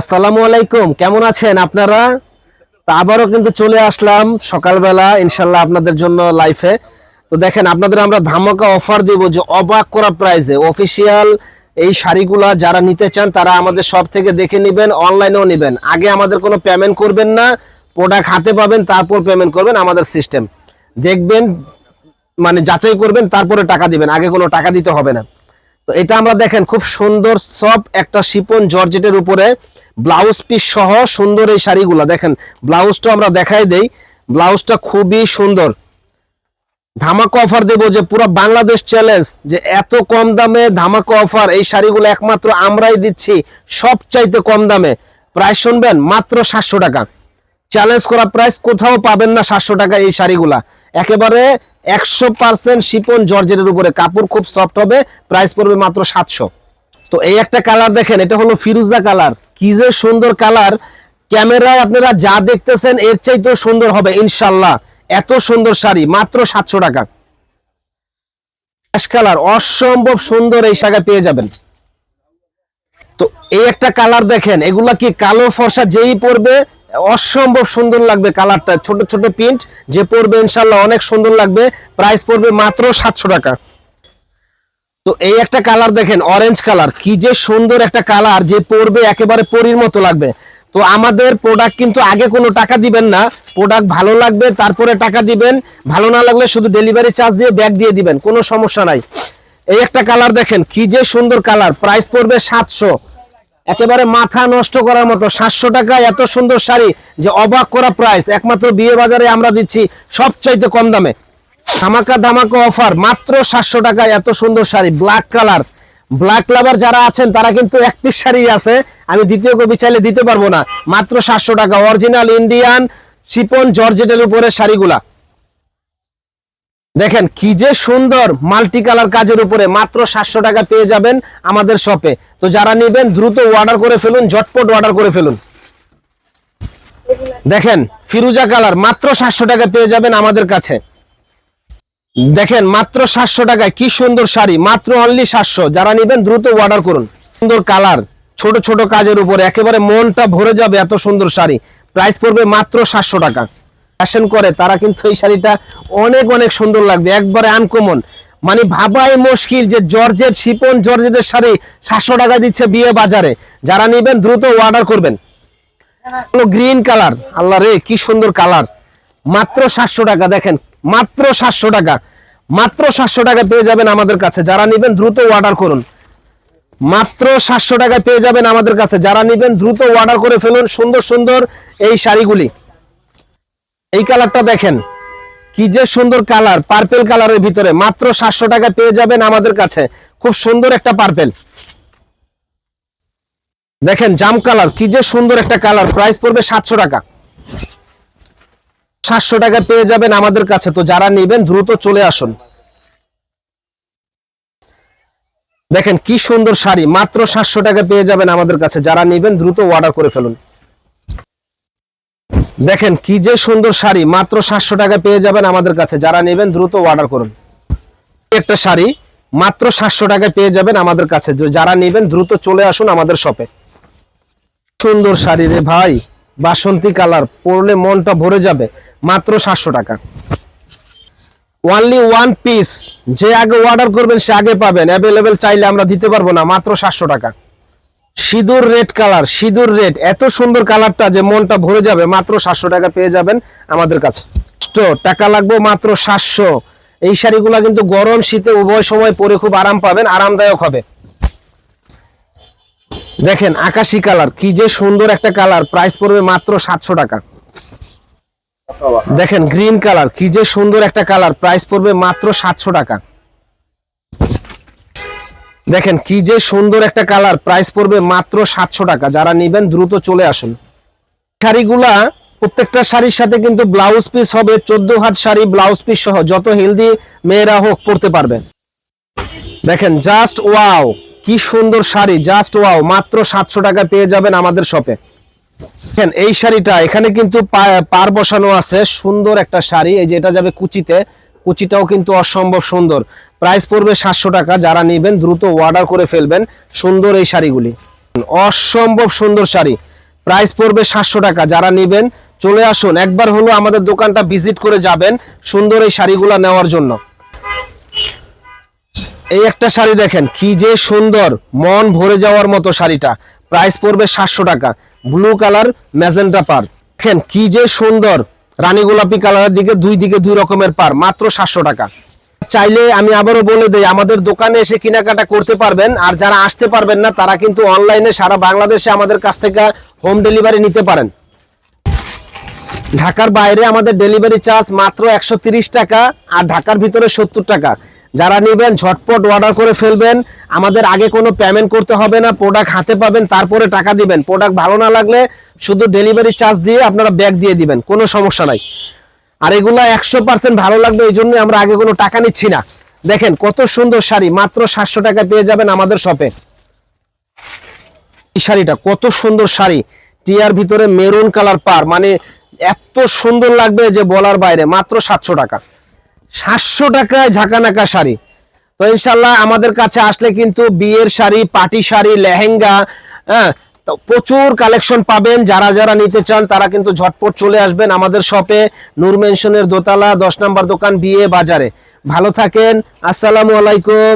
আসসালামু আলাইকুম, কেমন আছেন আপনারা? তা আবারও কিন্তু চলে আসলাম সকালবেলা ইনশাল্লাহ আপনাদের জন্য লাইফে তো দেখেন, আপনাদের আমরা ধামাকা অফার দেব যে অবাক করা প্রাইজে অফিসিয়াল এই শাড়িগুলা যারা নিতে চান, তারা আমাদের সব থেকে দেখে নেবেন অনলাইনেও নেবেন। আগে আমাদের কোনো পেমেন্ট করবেন না প্রোডাক্ট হাতে পাবেন, তারপর পেমেন্ট করবেন আমাদের সিস্টেম দেখবেন মানে যাচাই করবেন, তারপরে টাকা দিবেন। আগে কোনো টাকা দিতে হবে না। তো এটা আমরা দেখেন, খুব সুন্দর সব একটা শিপন জর্জেটের উপরে। ব্লাউজ পিস সহ সুন্দর এই শাড়িগুলো। দেখেন, ব্লাউজটা আমরা দেখাই দেই। ব্লাউজটা খুবই সুন্দর। ধামাকা অফার দেবো যে পুরো বাংলাদেশ চ্যালেঞ্জ যে এত কম দামে ধামাকা অফার এই শাড়িগুলো একমাত্র আমরাই দিচ্ছি সবচাইতে কম দামে। প্রাইস শুনবেন, মাত্র সাতশো টাকা। চ্যালেঞ্জ করা প্রাইস কোথাও পাবেন না সাতশো টাকা এই শাড়িগুলা। একেবারে একশো পার্সেন্ট শিপন জর্জেটের উপরে। কাপড় খুব সফট হবে প্রাইস পড়বে মাত্র সাতশো। তো এই একটা কালার দেখেন, এটা হলো ফিরুজা কালার কি যে সুন্দর কালার ক্যামেরায় আপনারা যা দেখতেছেন, এর চাইতেও সুন্দর হবে, ইনশাল্লাহ। এত সুন্দর শাড়ি, মাত্র সাতশো টাকা। কালার অসম্ভব সুন্দর এই শাড়ি পেয়ে যাবেন। তো এই একটা কালার দেখেন, এগুলা কি কালো ফর্সা যেই পরবে, অসম্ভব সুন্দর লাগবে কালারটা ছোট ছোট প্রিন্ট যে পরবে, ইনশাল্লাহ অনেক সুন্দর লাগবে। প্রাইস পড়বে মাত্র সাতশো টাকা। তো এই একটা কালার দেখেন অরেঞ্জ কালার। কি যে সুন্দর একটা কালার যে পরবে একেবারে পরির মতো লাগবে। তো আমাদের প্রোডাক্ট কিন্তু আগে কোনো টাকা দিবেন না। প্রোডাক্ট ভালো লাগবে, তারপরে টাকা দিবেন। ভালো না লাগলে শুধু ডেলিভারি চার্জ দিয়ে ব্যাগ দিয়ে দিবেন, কোনো সমস্যা নাই। এই একটা কালার দেখেন, কি যে সুন্দর কালার। প্রাইস পড়বে সাতশো। একেবারে মাথা নষ্ট করার মতো সাতশো টাকা এত সুন্দর শাড়ি যে অবাক করা প্রাইস একমাত্র বিয়ে বাজারে আমরা দিচ্ছি সবচাইতে কম দামে। ধামাকা ধামাকা অফার, মাত্র সাতশো টাকায় এত সুন্দর sari black colour black lover যারা আছেন, তারা কিন্তু এক পিস শাড়ি আছে, আমি দ্বিতীয় কবি চাইলে দিতে পারব না। মাত্র সাতশো টাকা অরিজিনাল ইন্ডিয়ান শিপন জর্জেটের উপরে শাড়িগুলা। দেখেন, কি যে সুন্দর মাল্টি কালার কাজের উপরে মাত্র সাতশো টাকা পেয়ে যাবেন আমাদের শপে তো যারা নেবেন, দ্রুত অর্ডার করে ফেলুন, ঝটপট অর্ডার করে ফেলুন। দেখেন, ফিরুজা কালার মাত্র সাতশো টাকা পেয়ে যাবেন আমাদের কাছে। দেখেন, মাত্র সাতশো টাকায় কি সুন্দর শাড়ি, মাত্র অনলি সাতশো। যারা নেবেন, দ্রুত অর্ডার করুন। সুন্দর কালার ছোট ছোট কাজের উপরে, একেবারে মনটা ভরে যাবে এত সুন্দর শাড়ি। প্রাইস পড়বে মাত্র সাতশো টাকা। ফ্যাশন করে, তারা কিন্তু এই শাড়িটা অনেক অনেক সুন্দর লাগবে, একবারে আনকমন মানে ভাবাই মুশকিল যে জর্জেট, শিপন জর্জেটের শাড়ি সাতশো টাকা দিচ্ছে বিয়ে বাজারে। যারা নেবেন, দ্রুত অর্ডার করবেন। গ্রিন কালার আল্লাহ রে, কি সুন্দর কালার মাত্র সাতশো টাকা, দেখেন মাত্র সাতশো টাকা। মাত্র সাতশো টাকা পেয়ে যাবেন আমাদের কাছে। যারা নেবেন দ্রুত অর্ডার করুন। মাত্র সাতশো টাকা পেয়ে যাবেন আমাদের কাছে। যারা নেবেন দ্রুত অর্ডার করে ফেলুন। সুন্দর সুন্দর এই শাড়িগুলি। এই কালারটা দেখেন। কি যে সুন্দর কালার পার্পেল কালারের ভিতরে। মাত্র সাতশো টাকা পেয়ে যাবেন আমাদের কাছে। খুব সুন্দর একটা পার্পেল দেখেন, জাম কালার কি যে সুন্দর একটা কালার প্রাইস পড়বে সাতশো টাকা। সাতশো টাকা পেয়ে যাবেন আমাদের কাছে। তো যারা নেবেন, দ্রুত চলে আসুন। দেখেন কি সুন্দর শাড়ি, মাত্র সাতশো টাকা পেয়ে যাবেন আমাদের কাছে। যারা নেবেন, দ্রুত অর্ডার করে ফেলুন। দেখেন কি যে সুন্দর শাড়ি, মাত্র সাতশো টাকা পেয়ে যাবেন আমাদের কাছে। যারা নেবেন, দ্রুত অর্ডার করুন। একটা শাড়ি, মাত্র সাতশো টাকা পেয়ে যাবেন আমাদের কাছে। যারা নেবেন, দ্রুত চলে আসুন আমাদের শপে সুন্দর শাড়ি রে ভাই, বাসন্তী কালার, পরলে মনটা ভরে যাবে। মাত্র সাতশো টাকা। ওনলি ওয়ান পিস যে আগে অর্ডার করবেন সে আগে পাবেন। অ্যাভেলেবেল চাইলে আমরা দিতে পারব না, মাত্র সাতশো টাকা। সিঁদুর রেড কালার সিঁদুর রেড এত সুন্দর কালারটা যে মনটা ভরে যাবে, মাত্র সাতশো টাকা পেয়ে যাবেন আমাদের কাছে। টাকা লাগবে মাত্র সাতশো। এই শাড়িগুলা কিন্তু গরম, শীতে উভয় সময় পরে খুব আরাম পাবেন, আরামদায়ক হবে। দেখেন, আকাশি কালার কি যে সুন্দর একটা কালার প্রাইস পড়বে মাত্র সাতশো টাকা। দেখেন গ্রিন কালার কি যে সুন্দর একটা কালার প্রাইস পড়বে মাত্র সাতশো টাকা। দেখেন, কি যে সুন্দর একটা কালার প্রাইস পড়বে মাত্র সাতশো টাকা। যারা নেবেন, দ্রুত চলে আসুন। শাড়িগুলা, প্রত্যেকটা শাড়ির সাথে কিন্তু ব্লাউজ পিস হবে, চোদ্দ হাত শাড়ি ব্লাউজ পিস সহ, যত হেলদি মেয়েরা হোক, পড়তে পারবে। দেখেন জাস্ট ওয়াও কি সুন্দর শাড়ি জাস্ট ওয়াও মাত্র সাতশো টাকা পেয়ে যাবেন আমাদের শপে দেখেন, এই শাড়িটা এখানে কিন্তু পার বসানো আছে, সুন্দর একটা শাড়ি। এই যে এটা যাবে কুচিতে। কুচিটাও কিন্তু অসম্ভব সুন্দর। প্রাইস পড়বে সাতশো টাকা। যারা নেবেন, দ্রুত অর্ডার করে ফেলবেন সুন্দর এই শাড়িগুলি। অসম্ভব সুন্দর শাড়ি। প্রাইস পড়বে সাতশো টাকা। যারা নেবেন, চলে আসুন। একবার হলো আমাদের দোকানটা ভিজিট করে যাবেন সুন্দর এই শাড়িগুলো নেওয়ার জন্য। এই একটা শাড়ি দেখেন, কি যে সুন্দর। মন ভরে যাওয়ার মতো শাড়িটা। প্রাইস পড়বে সাতশো টাকা। ব্লু কালার ম্যাজেন্টা পার। দেখেন, কি যে সুন্দর। রানী গোলাপি কালারের দিকে দুই দিকে দুই রকমের পার, মাত্র সাতশো টাকা। চাইলে আমি আবারও বলে দেই, আমাদের দোকানে এসে কেনাকাটা করতে পারবেন, আর যারা আসতে পারবেন না, তারা কিন্তু অনলাইনে সারা বাংলাদেশে আমাদের কাছ থেকে হোম ডেলিভারি নিতে পারেন। ঢাকার বাইরে আমাদের ডেলিভারি চার্জ মাত্র একশো টাকা, আর ঢাকার ভিতরে সত্তর টাকা। যারা নেবেন, ঝটপট অর্ডার করে ফেলবেন। আমাদের আগে কোনো পেমেন্ট করতে হবে না প্রোডাক্ট হাতে পাবেন, তারপরে টাকা দিবেন। প্রোডাক্ট ভালো না লাগলে শুধু ডেলিভারি চার্জ দিয়ে আপনারা ব্যাগ দিয়ে দিবেন, কোনো সমস্যা নাই। আর এগুলো একশো পার্সেন্ট ভালো লাগবে, এই জন্য আমরা আগে কোনো টাকা নিচ্ছি না। দেখেন, কত সুন্দর শাড়ি, মাত্র সাতশো টাকা পেয়ে যাবেন আমাদের শপে এই শাড়িটা, কত সুন্দর শাড়ি। টিয়ার ভিতরে মেরুন কালার পার মানে এত সুন্দর লাগবে যে বলার বাইরে, মাত্র সাতশো টাকা। সাতশো টাকায় ঝাঁকানাকা শাড়ি। তো ইনশাল্লাহ আমাদের কাছে আসলে কিন্তু বিয়ের শাড়ি পাটি শাড়ি, লেহেঙ্গা হ্যাঁ প্রচুর কালেকশন পাবেন। যারা যারা নিতে চান তারা কিন্তু ঝটপট চলে আসবেন আমাদের শপে। নূর মেনশনের দোতলা, দশ নম্বর দোকান, বিয়ে বাজারে। ভালো থাকেন। আসসালামু আলাইকুম।